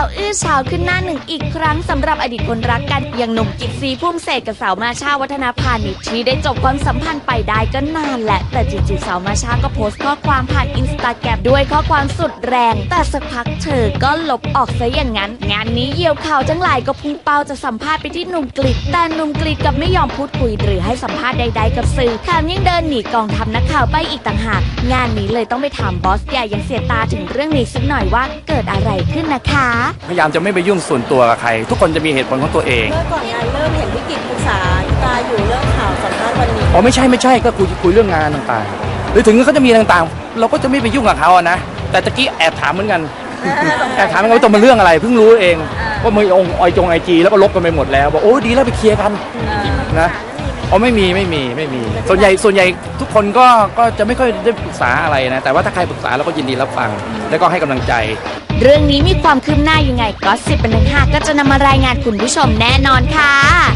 าวอื้อเฉาวขึ้นหน้าหนึ่งอีกครั้งสำหรับอดีตคนรักกันอย่างหนุ่มกิตซีพุ่มเสกกับสาวมาชาวัฒนาพานิชที่ได้จบความสัมพันธ์ไปได้ก็นานแหละ แต่จู่ๆสาวมาชาก็โพสต์ข้อความผ่านอินสตาแกรมด้วยข้อความสุดแรง แต่สักพักเธอก็ลบออกซะอย่างนั้น งานนี้เหยี่ยวข่าวทั้งหลายก็พุ่งเป้าจะสัมภาษณ์ไปที่หนุ่มกลิดแต่หนุ่มกลิดกลับไม่ยอมพูดคุยหรือให้สัมภาษณ์ใด ๆ กับสื่อแถมยังเดินหนีกองทัพนักข่าวไปอีกต่างหากงานนี้เลยต้องไปถามบอสใหญ่ยังเสียตาถึงเรื่องนี้สักหน่อยว่าเกิดอะไรขึ้นนะคะพยายามจะไม่ไปยุ่งส่วนตัวกับใคร ทุกคนจะมีเหตุผลของตัวเองเมื่อก่อนงานเริ่มเห็นพี่กิจปรึกษาตาอยู่เรื่องข่าวสัมภาษณ์วันนี้อ๋อไม่ใช่ไม่ใช่ก็คุยคุยเรื่องงานต่างๆ หรือถึงเขาจะมีต่างๆ เราก็จะไม่ไปยุ่งกับเขาอะนะแต่ตะกี้แอบถามเหมือนกันแอบถามเหมือนกันว่าตกมาเรื่องอะไรเพิ่งรู้เองว่ามีองค์ออยจงไอจีแล้วก็ลบกันไปหมดแล้วบอกโอ้ดีแล้วไปเคลียร์กันนะอ๋อไม่มีไม่มีไม่มี ส่วนใหญ่ส่วนใหญ่ทุกคนก็ก็จะไม่ค่อยได้ปรึกษาอะไรนะ แต่ว่าถ้าใครปรึกษาเราก็ยินดีรับฟัง แล้วก็ให้กำลังใจ เรื่องนี้มีความคืบหน้ายังไงก็สิบเป็นหนึ่งห้าก็จะนำมารายงานคุณผู้ชมแน่นอนค่ะ